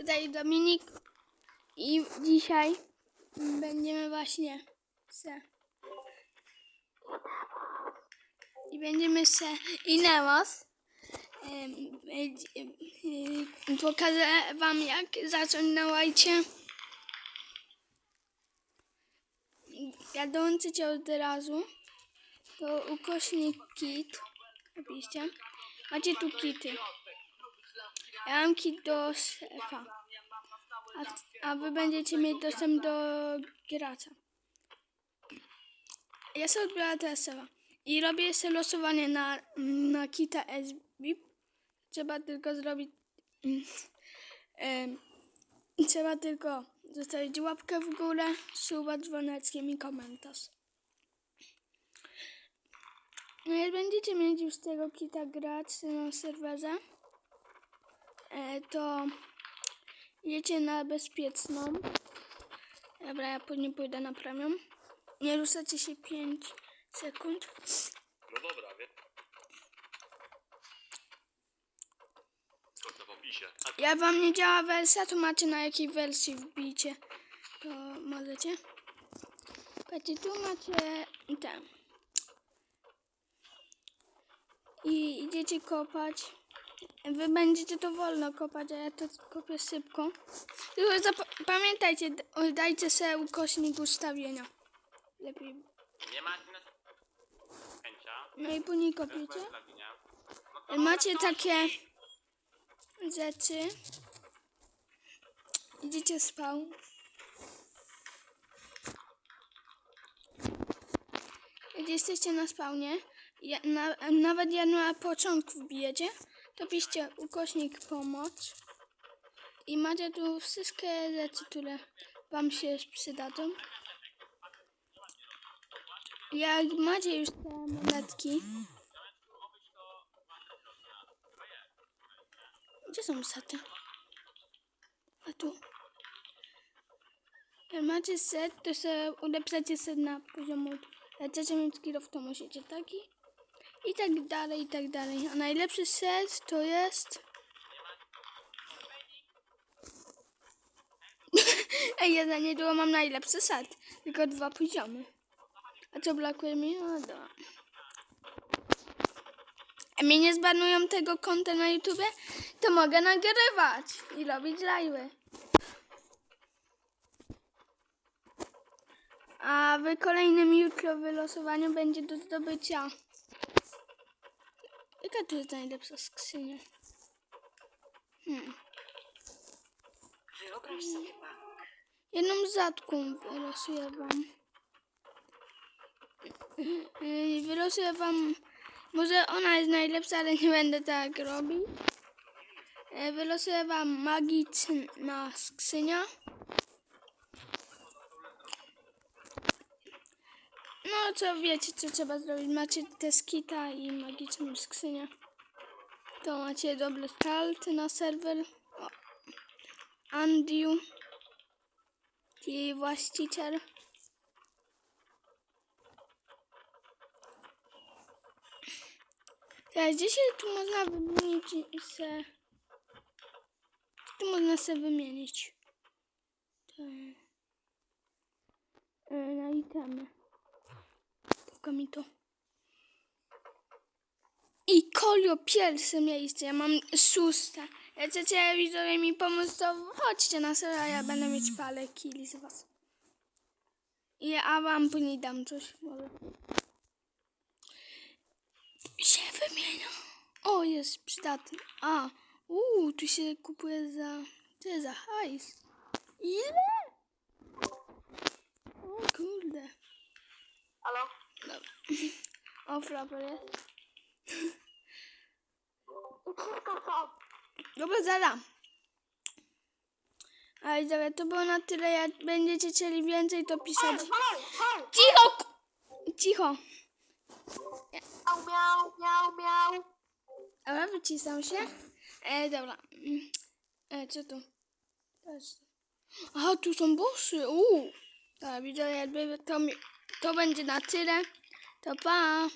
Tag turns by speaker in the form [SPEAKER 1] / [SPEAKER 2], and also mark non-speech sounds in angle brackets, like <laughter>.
[SPEAKER 1] Tutaj Dominik. I dzisiaj będziemy właśnie se. I będziemy se i Nemos em, em, em, pokażę wam jak zacząć na łajcie. Jak dołączycie od razu. To ukośnik kit. Oczywiście macie tu kity ja mam kit do szefa. A, a wy będziecie mieć dostęp do gracza. Ja sobie odbiorę teraz szefa i robię sobie losowanie na, na kita SBIP trzeba tylko zrobić <laughs> em, trzeba tylko zostawić łapkę w górę suba dzwoneckiem i komentarz. No jak będziecie mieć już tego kita grać na serwerze, to jedziecie na bezpieczną. Dobra, ja później pójdę na premium. Nie ruszacie się 5 sekund.
[SPEAKER 2] No dobra, wie. W opisie? A
[SPEAKER 1] Jak wam nie działa wersja, to macie na jakiej wersji wbicie. To możecie. Patrzcie, tu macie ten. I idziecie kopać. Wy będziecie to wolno kopać, a ja to kopię szybko. Tylko pamiętajcie, dajcie sobie ukośnik ustawienia. Lepiej.
[SPEAKER 2] nie ma chęcia.
[SPEAKER 1] No i później kopiecie.
[SPEAKER 2] No
[SPEAKER 1] Macie takie rzeczy. Idziecie spał. Jak jesteście na spawnie, ja, na, nawet jak na początku wbijecie, to piszcie ukośnik pomoc i macie tu wszystkie rzeczy, które wam się przydadzą. Jak macie już te monetki, Gdzie są sety? A tu. Jak macie set, to sobie ulepszacie set na poziomu. Jak chcecie mieć skillów, to musicie taki. I tak dalej, i tak dalej. A najlepszy set to jest... <laughs> Ej, ja za niedługo mam najlepszy set. Tylko dwa poziomy. A co brakuje mi? O, dobra. A mnie nie zbanują tego konta na YouTubie, to mogę nagrywać i robić live'y. A w kolejnym jutro wylosowaniu będzie do zdobycia. Jaka tu jest najlepsza skrzynia? Hmm.
[SPEAKER 3] Wyobraź sobie bank.
[SPEAKER 1] Jedną zatką wylosuję wam. Yy, Wylosuję wam. Może ona jest najlepsza, ale nie będę tak robić. Yy, Wylosuję wam magiczna skrzynia. No co wiecie, co trzeba zrobić. Macie teskita i magiczną skrzynię. To macie dobry start na serwer. O. Andiu. Jej właściciel. Teraz gdzie się tu można wymienić se... Tu można se wymienić. To... e, Na itemy. Tylko mi to. I kolio pierwsze miejsce. Ja mam szóste. Jak chcecie widzowie mi pomóc, to chodźcie na serwer, a ja będę mieć parę kili z was. I a wam później dam coś. Może. Się wymienia. O, jest przydatny. A, uuu, tu się kupuje za... Co jest za hajs? Ile? O kurde.
[SPEAKER 3] Halo?
[SPEAKER 1] Dobra. O, fraper jest.
[SPEAKER 3] Wszystko co?
[SPEAKER 1] Dobra, zada. Ale dobra, to było na tyle. Jak będziecie chcieli więcej, to pisać. Cicho! Cicho.
[SPEAKER 3] Miau, miau, miau, miau.
[SPEAKER 1] Dobra, wycisam się. E, dobra. Mm. E, co tu? Aha, tu są bossy. Uuu. Dobra, widzę, jakby to, mi- to będzie na tyle. To pa.